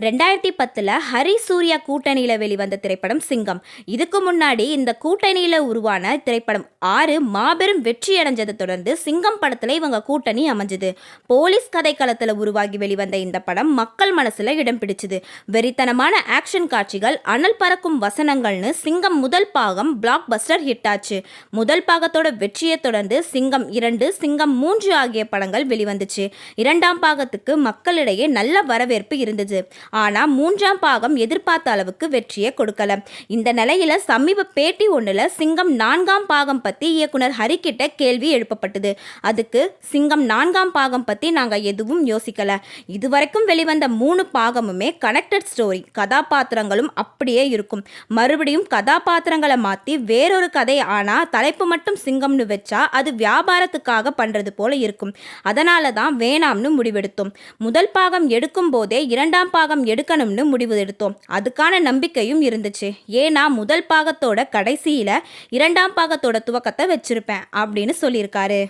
ரெண்டாயிரத்தி பத்தில் ஹரி சூர்யா கூட்டணியில் வெளிவந்த திரைப்படம் சிங்கம். இதுக்கு முன்னாடி இந்த கூட்டணியில் உருவான திரைப்படம் ஆறு மாபெரும் வெற்றி அடைஞ்சதை தொடர்ந்து சிங்கம் படத்தில் இவங்க கூட்டணி அமைஞ்சது. போலீஸ் கதைக்களத்தில் உருவாகி வெளிவந்த இந்த படம் மக்கள் மனசில் இடம் பிடிச்சது. வெறித்தனமான ஆக்ஷன் காட்சிகள் அனல் பறக்கும் வசனங்கள்னு சிங்கம் முதல் பாகம் பிளாக் பஸ்டர் ஹிட் ஆச்சு. முதல் பாகத்தோட வெற்றியை தொடர்ந்து சிங்கம் இரண்டு சிங்கம் மூன்று ஆகிய படங்கள் வெளிவந்துச்சு. இரண்டாம் பாகத்துக்கு மக்களிடையே நல்ல வரவேற்பு இருந்தது. ஆனால் மூன்றாம் பாகம் எதிர்பார்த்த அளவுக்கு வெற்றியை கொடுக்கல. இந்த நிலையில சமீப பேட்டி ஒன்றில் சிங்கம் நான்காம் பாகம் பற்றி இயக்குனர் ஹரிக்கிட்ட கேள்வி எழுப்பப்பட்டது. அதுக்கு சிங்கம் நான்காம் பாகம் பற்றி நாங்கள் எதுவும் யோசிக்கல. இதுவரைக்கும் வெளிவந்த மூணு பாகமுமே கனெக்டட் ஸ்டோரி கதாபாத்திரங்களும் அப்படியே இருக்கும். மறுபடியும் கதாபாத்திரங்களை மாற்றி வேறொரு கதை ஆனால் தலைப்பு மட்டும் சிங்கம்னு வச்சா அது வியாபாரத்துக்காக பண்ணுறது போல இருக்கும். அதனால தான் வேணாம்னு முடிவெடுத்தோம். முதல் பாகம் எடுக்கும் போதே இரண்டாம் பாகம் எடுக்கணும்னு முடிவு எடுத்தோம். அதுக்கான நம்பிக்கையும் இருந்துச்சு. ஏன்னா முதல் பாகத்தோட கடைசியில் இரண்டாம் பாகத்தோட துவக்கத்தை வச்சிருப்பேன் அப்படின்னு சொல்லியிருக்காரு.